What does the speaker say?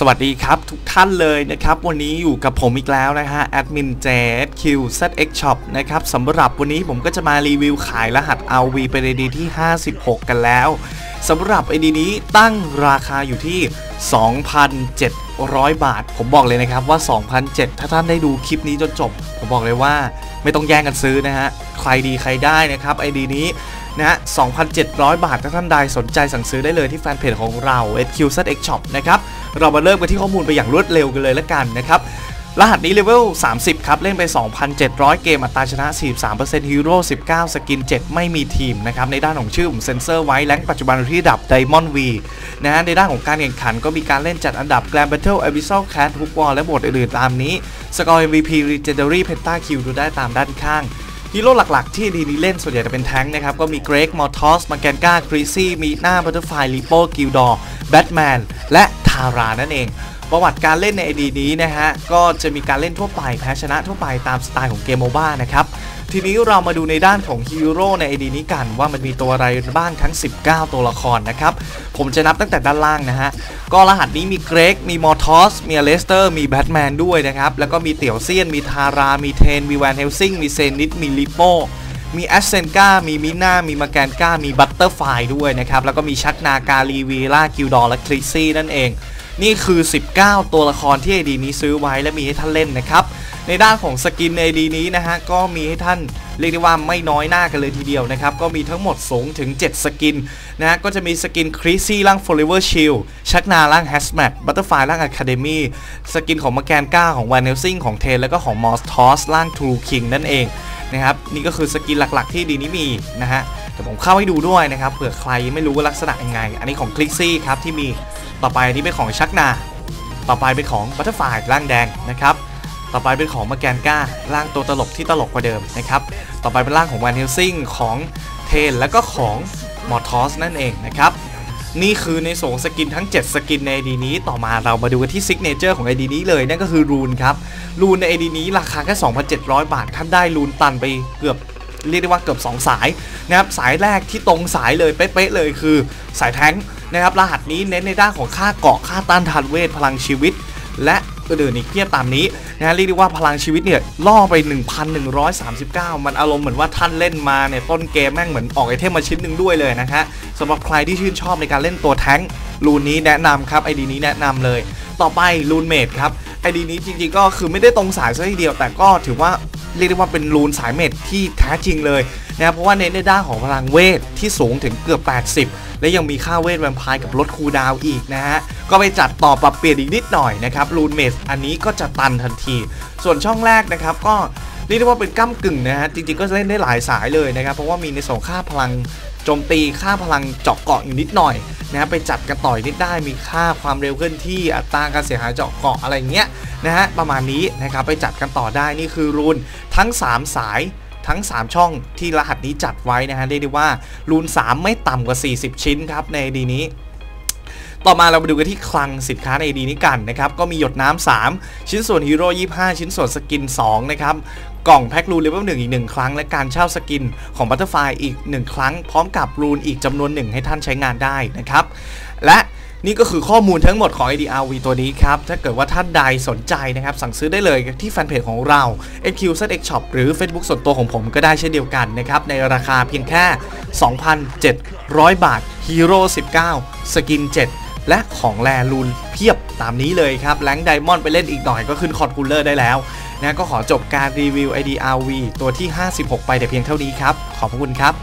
สวัสดีครับ ทุกท่านเลยนะครับ วันนี้อยู่กับผมอีกแล้วนะฮะแอดมินเจคิว ZX Shop นะครับสำหรับวันนี้ผมก็จะมารีวิวขายรหัส RV ไปในดีที่ 56 กันแล้วสำหรับ ID นี้ตั้งราคาอยู่ที่ 2,700 บาท ผมบอกเลยนะครับว่า 2,700 ถ้าท่านได้ดูคลิปนี้จนจบ ผมบอกเลยว่าไม่ต้องแย่งกันซื้อนะฮะ ใครดีใครได้นะครับ ID นี้นะฮะ 2,700 บาท ถ้าท่านใดสนใจสั่งซื้อได้เลยที่แฟนเพจของเรา SQZX Shop นะครับ เรามาเริ่มกันที่ข้อมูลไปอย่างรวดเร็วกันเลยละกันนะครับ รหัสนี้เลเวล 30 ครับ เล่นไป 2,700 เกม อัตราชนะ 43%ฮีโร่ 19 สกิน 7 ไม่มีทีมนะครับ ในด้านของชื่อผมเซ็นเซอร์ไว้ แรงปัจจุบันอยู่ที่ดับ Diamond V นะฮะ ในด้านของการแข่งขันก็มีการเล่นจัดอันดับ Grand Battle Abyssal Cat Hook Wall และโหมดอื่นๆตามนี้ สกอร์ MVP Legendary Pentakill ดูได้ตามด้านข้างฮีโร่หลักๆ ที่ดีนี้เล่นส่วนใหญ่จะเป็นแท้งนะครับ ก็มีเกรกมอร์ทอสมาแกนกาคริซี่มีหน้าบัตเตอร์ไฟลิโป้กิลดอร์แบทแมนและทารานั่นเอง ประวัติการเล่นใน ID นี้นะฮะ ก็จะมีการเล่นทั่วไปแพ้ชนะทั่วไปตามสไตล์ของเกมโมบ้านะครับ ทีนี้เรามาดูในด้านของฮีโร่ใน ID นี้กัน ว่ามันมีตัวอะไรบ้างทั้ง 19 ตัวละครนะครับ ผมจะนับตั้งแต่ด้านล่างนะฮะ ก็รหัสนี้มีเกรก มีมอร์ทอส มีอเลสเตอร์ มีแบทแมนด้วยนะครับ แล้วก็มีเตี่ยวเซียน มีทารา มีเทน มีแวนเฮลซิง มีเซนิตมีลิโป้มีแอสเซนกามีมิน่า มีมาแกนกามีบัตเตอร์ไฟด้วยนะครับ แล้วก็มีชักนาการีวีล่ากิลดอร์และคลิซี่นั่นเอง นี่คือ 19 ตัวละครที่ AD นี้ซื้อไว้และมีให้ท่านเล่นนะครับ ในด้านของสกินใน AD นี้นะฮะก็มีให้ท่านเรียกได้ว่าไม่น้อยหน้ากันเลยทีเดียวนะครับ ก็มีทั้งหมดสูงถึง 7 สกินนะฮะก็จะมีสกินคริซี่ร่าง Forever Shield ชักนาร่าง Hazmat Butterfly ร่าง Academy สกินของมาแกนก้าของ Van Helsing ของเทนแล้วก็ของ Moss Toss ร่าง True King นั่นเองนะครับนี่ก็คือสกินหลักๆที่ดีนี้มีนะฮะ ดี๋ยวผมเข้าให้ดูด้วยนะครับเผื่อใครไม่รู้ว่าลักษณะยังไง อันนี้ของคลิกซี่ครับที่มีต่อไปอันนี้เป็นของชักนา ต่อไปเป็นของบัตเตอร์ไฟร่างแดงนะครับต่อไปเป็นของมาแกนก้าร่างตัวตลกที่ตลกกว่าเดิมนะครับต่อไปเป็นร่างของแวนเฮลซิงของเทนแล้วก็ของมอร์ทอสนั่นเองนะครับนี่คือในส่วนสกินทั้ง 7 สกินใน ID นี้ต่อมาเรามาดูกันที่ซิกเนเจอร์ของ ID นี้เลยนั่นก็คือรูนครับรูนใน ID นี้ราคาแค่ 2,700 บาทท่านได้รูนตันไปเกือบ เรียกได้ว่าเกือบ2 สายนะครับสายแรกที่ตรงสายเลยเป๊ะๆเลยคือ สายแท้งนะครับรหัสนี้เน้นในด้านของค่าเกาะค่าต้านทานเวทพลังชีวิต และอื่นๆอีกเพียบตามนี้นะฮะเรียกได้ว่าพลังชีวิตเนี่ยล่อไป 1,139 มันอารมณ์เหมือนว่าท่านเล่นมาเนี่ยต้นเกมแม่งเหมือนออกไอเทมมาชิ้นหนึ่งด้วยเลยนะฮะสำหรับใครที่ชื่นชอบในการเล่นตัวแท้งรูนนี้แนะนำครับไอดีนี้แนะนำเลย ต่อไปรูนเมดครับไอดีนี้จริงๆก็คือไม่ได้ตรงสายซะทีเดียวแต่ก็ถือว่า เรียกได้ว่าเป็นรูนสายเมดที่แท้จริงเลยนะครับเพราะว่าเน้นในด้านของพลังเวทที่สูงถึงเกือบ 80 และยังมีค่าเวทแวมไพร์กับลดคูดาวอีกนะฮะ ก็ไปจัดต่อปรับเปลี่ยนอีกนิดหน่อยนะครับรูนเมดอันนี้ก็จะตันทันที ส่วนช่องแรกนะครับก็เรียกได้ว่าเป็นก้ากึ่งนะฮะจริงๆก็เล่นได้หลายสายเลยนะครับเพราะว่ามีในสองค่าพลัง จมตีค่าพลังเจาะเกาะอยู่นิดหน่อยนะฮะไปจัดกันต่อยนิดได้มีค่าความเร็วเคลื่อนที่อัตราการเสียหายเจาะเกาะอะไรเงี้ยนะฮะประมาณนี้นะครับไปจัดกันต่อได้นี่คือรูนทั้ง 3 สายทั้ง 3 ช่องที่รหัสนี้จัดไว้นะฮะเรียกได้ว่ารูน 3 ไม่ต่ำกว่า 40 ชิ้นครับในดีนี้ ต่อมาเรามาดูกันที่คลังสินค้าในดีนี้กันนะครับ ก็มีหยดน้ำ3ชิ้นส่วนฮีโร่25 ชิ้นส่วนสกิน 2 นะครับกล่องแพ็ครูนเลเวล1อีก 1 ครั้ง และการเช่าสกินของบัตเตอร์ไฟอีก 1 ครั้ง พร้อมกับรูนอีกจำนวนหนึ่งให้ท่านใช้งานได้นะครับ และนี่ก็คือข้อมูลทั้งหมดของ IDRV ตัวนี้ครับ ถ้าเกิดว่าท่านใดสนใจนะครับ สั่งซื้อได้เลยที่แฟนเพจของเรา XQZX Shop หรือ Facebook ส่วนตัวของผมก็ได้เช่นเดียวกันนะครับ ในราคาเพียงแค่ 2,700 บาทฮีโร่19 สกิน 7 และของแรลูนเพียบตามนี้เลยครับแลงไดมอนด์ไปเล่นอีกหน่อยก็ขึ้นคอร์ดคูลเลอร์ได้แล้วนะก็ขอจบการรีวิว IDRV ตัวที่ 56 ไปแต่เพียงเท่านี้ครับ ขอบคุณครับ